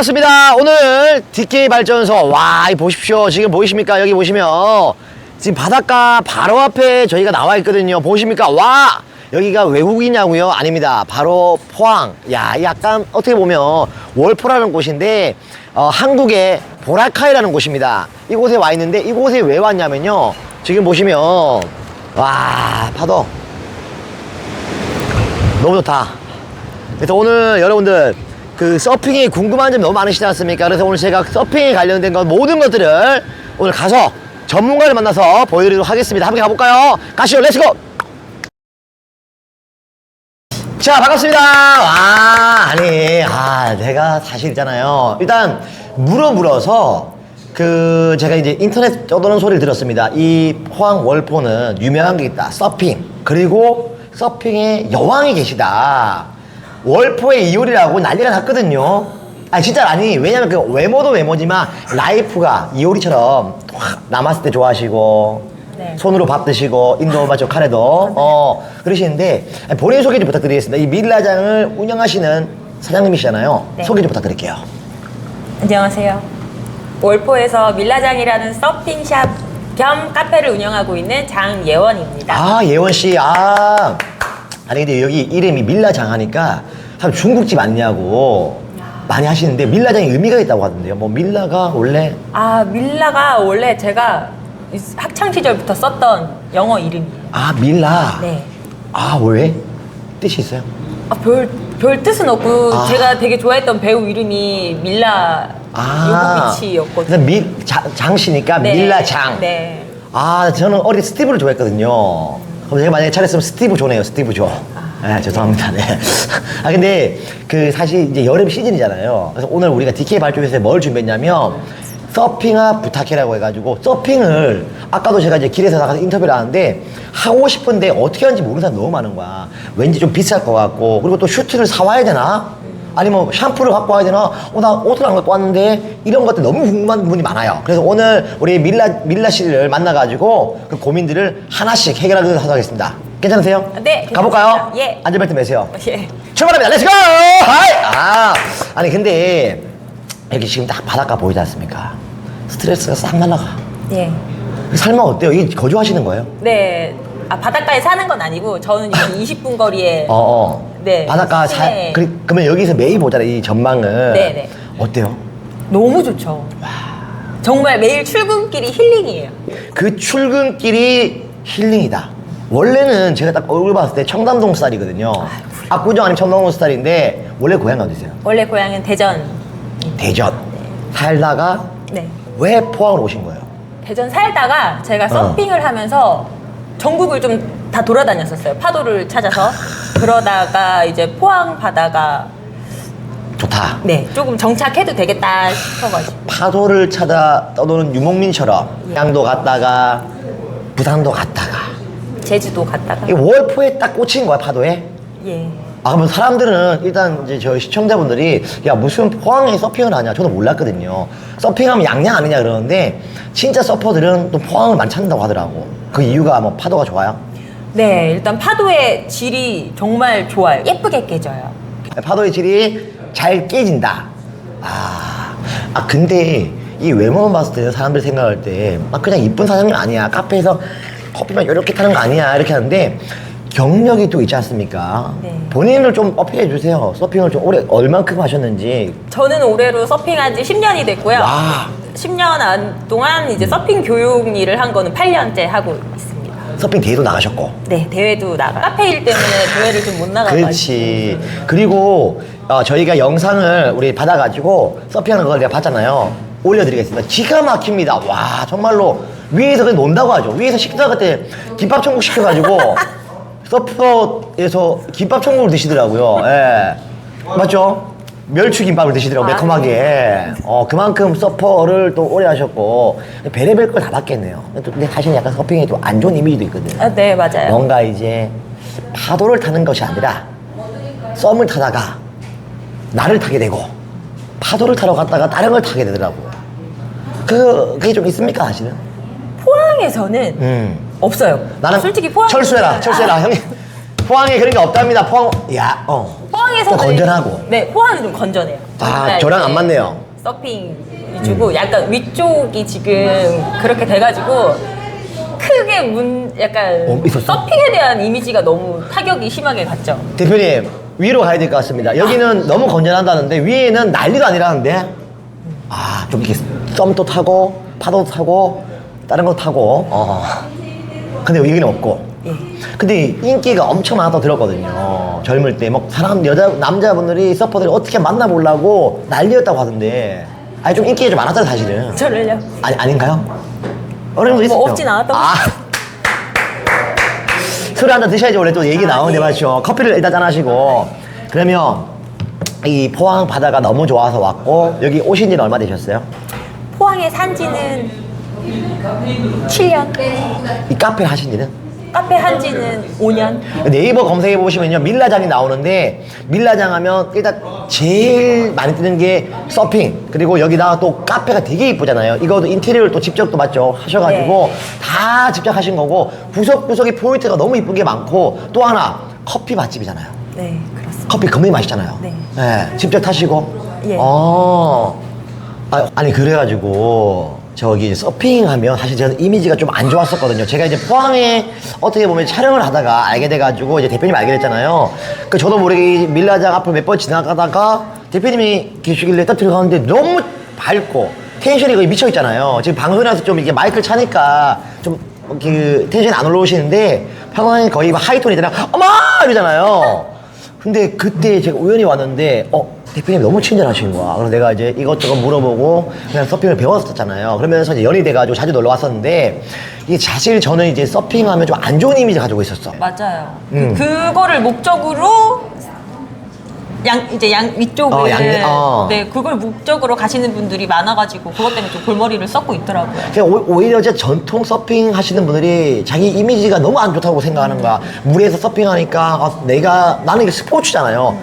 반갑습니다. 오늘 DK 발전소. 와, 이 보십시오. 지금 보이십니까? 여기 보시면 지금 바닷가 바로 앞에 저희가 나와 있거든요. 보십니까? 와! 여기가 외국이냐고요? 아닙니다. 바로 포항. 야, 이 약간 어떻게 보면 월포라는 곳인데 어, 한국의 보라카이라는 곳입니다. 이곳에 와 있는데 이곳에 왜 왔냐면요. 지금 보시면 와, 파도 너무 좋다. 그래서 오늘 여러분들 그 서핑이 궁금한 점이 너무 많으시지 않습니까? 그래서 오늘 제가 서핑에 관련된 것 모든 것들을 오늘 가서 전문가를 만나서 보여드리도록 하겠습니다. 함께 가볼까요? 가시죠. 렛츠고! 자, 반갑습니다. 와, 아니, 아, 내가 사실 있잖아요. 일단, 물어 물어서, 그, 제가 이제 인터넷 떠도는 소리를 들었습니다. 이 포항 월포는 유명한 게 있다. 서핑. 그리고 서핑의 여왕이 계시다. 월포의 이효리라고 난리가 났거든요. 아니, 진짜 아니. 왜냐면 그 외모도 외모지만 라이프가 이효리처럼 확 남았을 때 좋아하시고, 네. 손으로 밥 드시고 인도 맞죠 카레도 어 그러시는데 본인 소개 좀 부탁드리겠습니다. 이 밀라장을 운영하시는 사장님이시잖아요. 네. 소개 좀 부탁드릴게요. 안녕하세요. 월포에서 밀라장이라는 서핑샵 겸 카페를 운영하고 있는 장예원입니다. 아 예원 씨, 아 아니 근데 여기 이름이 밀라장 하니까 참 중국집 아니냐고 많이 하시는데 밀라장이 의미가 있다고 하던데요. 뭐 밀라가 원래 아, 밀라가 원래 제가 학창 시절부터 썼던 영어 이름이에요. 아 밀라. 네. 아 왜? 뜻이 있어요? 아, 별, 별 뜻은 없고 아. 제가 되게 좋아했던 배우 이름이 밀라 요코비치였거든요. 그래서 자- 장씨니까 네. 밀라장. 네. 아, 저는 어릴 때 스티브를 좋아했거든요. 그럼 제가 만약에 차렸으면 스티브 조네요, 스티브 조. 네, 죄송합니다. 네. 아, 근데 그 사실 이제 여름 시즌이잖아요. 그래서 오늘 우리가 DK 발전에서 뭘 준비했냐면 서핑아 부탁해라고 해가지고 서핑을 아까도 제가 이제 길에서 나가서 인터뷰를 하는데 하고 싶은데 어떻게 하는지 모르는 사람 너무 많은 거야. 왠지 좀 비쌀 것 같고 그리고 또 슈트를 사와야 되나? 아니면 뭐 샴푸를 갖고 와야 되나? 어, 나 옷을 안 갖고 왔는데 이런 것들 너무 궁금한 분이 많아요. 그래서 오늘 우리 밀라 밀라 씨를 만나가지고 그 고민들을 하나씩 해결하도록 하겠습니다. 괜찮으세요? 네, 가볼까요? 괜찮습니다. 예. 안전벨트 매세요. 예. 출발합니다. 렛츠고! 하이! 아, 아니 근데 여기 지금 딱 바닷가 보이지 않습니까? 스트레스가 싹 날라가. 예. 삶은 어때요? 여기 거주하시는 거예요? 네. 아, 바닷가에 사는 건 아니고 저는 여기 20분 거리에 어, 어. 네, 바닷가 사, 시내. 그, 그러면 여기서 매일 보잖아요, 이 전망을. 네, 네. 어때요? 너무 좋죠. 정말 매일 출근길이 힐링이에요. 그 출근길이 힐링이다. 원래는 제가 딱 얼굴 봤을 때 청담동 스타일이거든요. 압구정 아니면 청담동 스타일인데 원래 고향 어디세요? 원래 고향은 대전. 대전. 살다가 네. 왜 포항으로 오신 거예요? 대전 살다가 제가 어. 서핑을 하면서 전국을 좀 다 돌아다녔었어요. 파도를 찾아서. 그러다가 이제 포항 바다가 좋다. 네, 조금 정착해도 되겠다 싶어가지고. 파도를 찾아 떠도는 유목민처럼 예. 양도 갔다가 부산도 갔다가 제주도 갔다가. 이 월포에 딱 꽂힌 거야 파도에. 예. 아 그러면 사람들은 일단 이제 저희 시청자분들이 야 무슨 포항에 서핑을 하냐 저는 몰랐거든요 서핑하면 양양 아니냐 그러는데 진짜 서퍼들은 또 포항을 많이 찾는다고 하더라고 그 이유가 뭐 파도가 좋아요? 네, 일단 파도의 질이 정말 좋아요. 예쁘게 깨져요. 파도의 질이 잘 깨진다 아, 아 근데 이 외모만 봤을 때 사람들 생각할 때 아, 그냥 이쁜 사장님 아니야 카페에서 커피만 이렇게 타는 거 아니야 이렇게 하는데 경력이 또 있지 않습니까? 네. 본인을 좀 어필해 주세요 서핑을 좀 오래 얼만큼 하셨는지 저는 올해로 서핑한 지 10년이 됐고요. 와. 10년 안 동안 이제 서핑 교육 일을 한 거는 8년째 하고 있습니다. 서핑 대회도 나가셨고. 네, 대회도 나가. 카페 일 때문에 대회를 좀 못 나가가지고. 그렇지. 그리고 어, 저희가 영상을 우리 받아가지고 서핑하는 걸 내가 봤잖아요. 올려드리겠습니다. 기가 막힙니다. 와 정말로 위에서 그냥 논다고 하죠. 위에서 식사 그때 김밥 천국 시켜가지고 서퍼에서 김밥 천국을 드시더라고요. 예. 맞죠? 멸치 김밥을 드시더라고 요 아, 매콤하게. 어 그만큼 서퍼를 또 오래 하셨고 별의별 걸다 받겠네요. 근데 사실 약간 서핑에 또안 좋은 이미지도 있거든. 아, 네, 맞아요. 뭔가 이제 파도를 타는 것이 아니라 썸을 타다가 나를 타게 되고 파도를 타러 갔다가 다른 걸 타게 되더라고요. 그 그게 좀 있습니까 사실은? 포항에서는 음. 없어요. 나는 솔직히 포항 철수해라 철수해라 형님 포항에 그런 게 없답니다. 포항 야 어. 포항 포항에서는 좀 건전하고. 네, 포항은 좀 건전해요. 아, 저랑 안 맞네요. 음. 서핑 위주고 약간 위쪽이 지금 그렇게 돼가지고 크게 문 약간 어, 있었어? 서핑에 대한 이미지가 너무 타격이 심하게 갔죠. 대표님 위로 가야 될 것 같습니다. 여기는 너무 건전하다는데 위에는 난리도 아니라는데 아 좀 이렇게 썸도 타고 파도 타고 다른 거 타고 어. 근데 여기는 없고 예. 근데 인기가 엄청 많다고 들었거든요. 젊을 때 막 사람 여자 남자분들이 서퍼들을 어떻게 만나보려고 난리였다고 하던데 아니 좀 인기가 좀 많았잖아요 사실은 저를요. 아니 아닌가요? 정도 있었죠. 뭐 없진 않았던 것 아. 술 한잔 드셔야지 원래 또 얘기 아, 나오는데 예. 맞죠. 커피를 일단 짠 하시고 그러면 이 포항 바다가 너무 좋아서 왔고 여기 오신 지는 얼마 되셨어요? 포항에 산 지는 7년, 이 카페 하신 지는? 카페 한 지는 5년. 네이버 검색해 보시면요 밀라장이 나오는데 밀라장 하면 일단 제일 많이 뜨는 게 서핑 그리고 여기다가 또 카페가 되게 이쁘잖아요 이것도 인테리어를 또 직접 또 맞죠 하셔가지고 네. 다 직접 하신 거고 구석구석에 포인트가 너무 이쁜 게 많고 또 하나 커피 맛집이잖아요 네, 그렇습니다. 커피 겁나게 맛있잖아요 네. 네, 직접 타시고 예. 어. 아, 아니 그래가지고 저기 서핑하면 사실 저는 이미지가 좀 안 좋았었거든요. 제가 이제 포항에 어떻게 보면 촬영을 하다가 알게 돼가지고 이제 대표님 알게 됐잖아요. 그 저도 모르게 이 밀라장 앞을 몇 번 지나가다가 대표님이 계시길래 딱 들어가는데 너무 밝고 텐션이 거의 미쳐 있잖아요. 지금 방송이라서 좀 이게 마이크를 차니까 좀 그 텐션이 안 올라오시는데 평소에 거의 막 하이톤이잖아요. 어머 이러잖아요. 근데 그때 제가 우연히 왔는데 어 대표님 너무 친절하신 거야. 그래서 내가 이제 이것저것 물어보고 그냥 서핑을 배웠었잖아요. 그러면서 이제 연이 돼가지고 자주 놀러 왔었는데 이게 사실 저는 이제 서핑하면 좀 안 좋은 이미지 가지고 있었어. 맞아요. 음. 그, 그거를 목적으로 양 이제 양 위쪽을 어, 양- 어. 네 그걸 목적으로 가시는 분들이 많아가지고 그것 때문에 좀 골머리를 썩고 있더라고요. 그냥 오- 오히려 이제 전통 서핑 하시는 분들이 자기 이미지가 너무 안 좋다고 생각하는 거야. 물에서 서핑하니까 아, 내가 나는 이게 스포츠잖아요.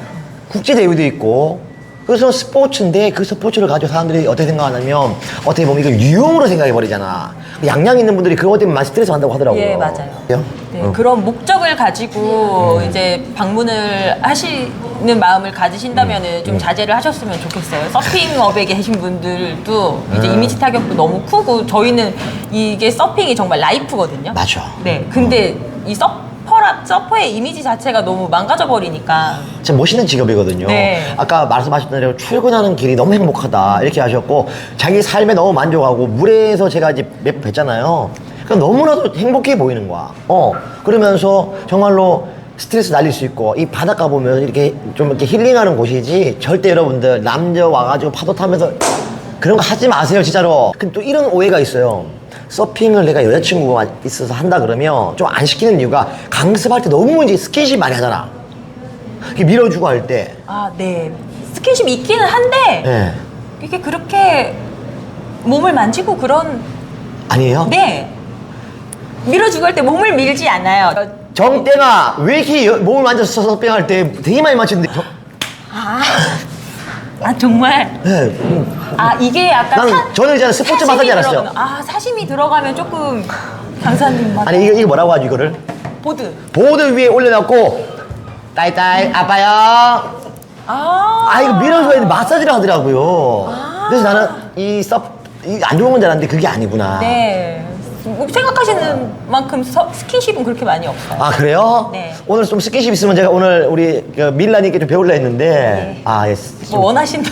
국제 대회도 있고. 그래서 스포츠인데 그 스포츠를 가지고 사람들이 어떻게 생각하냐면 어떻게 보면 이걸 유흥으로 생각해 버리잖아. 양양 있는 분들이 그것 때문에 많이 스트레스 받는다고 하더라고요. 예 맞아요. 그래요? 네, 응. 그런 목적을 가지고 이제 방문을 하시는 마음을 가지신다면 음. 은좀 자제를 하셨으면 좋겠어요. 서핑업에 계신 분들도 음. 이제 이미지 타격도 너무 크고 저희는 이게 서핑이 정말 라이프거든요. 맞아. 네, 근데 이 서 서퍼의 이미지 자체가 너무 망가져 버리니까 진짜 멋있는 직업이거든요. 네. 아까 말씀하셨던 대로 출근하는 길이 너무 행복하다 이렇게 하셨고 자기 삶에 너무 만족하고 물에서 제가 이제 몇 번 뵀잖아요. 그러니까 너무나도 행복해 보이는 거야. 어 그러면서 정말로 스트레스 날릴 수 있고 이 바닷가 보면 이렇게 좀 이렇게 힐링하는 곳이지 절대 여러분들 남자 와가지고 파도 타면서 그런 거 하지 마세요 진짜로. 근데 또 이런 오해가 있어요. 서핑을 내가 여자친구가 있어서 한다 그러면 좀 안 시키는 이유가 강습할 때 너무 이제 스킨십 많이 하잖아. 이렇게 밀어주고 할 때. 아, 네. 스킨십 있기는 한데 예. 이게 그렇게 몸을 만지고 그런 아니에요? 네. 밀어주고 할 때 몸을 밀지 않아요. 정땡아, 왜 이렇게 여- 몸을 만져서 서핑할 때 되게 많이 맞추는데. 저, 아, 아 정말. 예. 음. 아 이게 약간 나는 저는 이제 스포츠 사심이 마사지 알았어요. 들어가면- 아 사심이 들어가면 조금 강사님 맞 아니, 이거, 이거 뭐라고 하죠, 이거를? 보드. 보드 위에 올려놓고, 딸딸, 아파요. 아. 아, 이거 밀어줘야 돼. 마사지를 하더라고요. 그래서 나는 이 서, 이안 좋은 건 줄 알았는데 그게 아니구나. 네. 뭐 생각하시는 만큼 서- 스킨십은 그렇게 많이 없어요. 아, 그래요? 네. 오늘 좀 스킨십 있으면 제가 오늘 우리 그 밀라님께 좀 배울라 했는데, 네. 아, 예. 뭐 원하신다.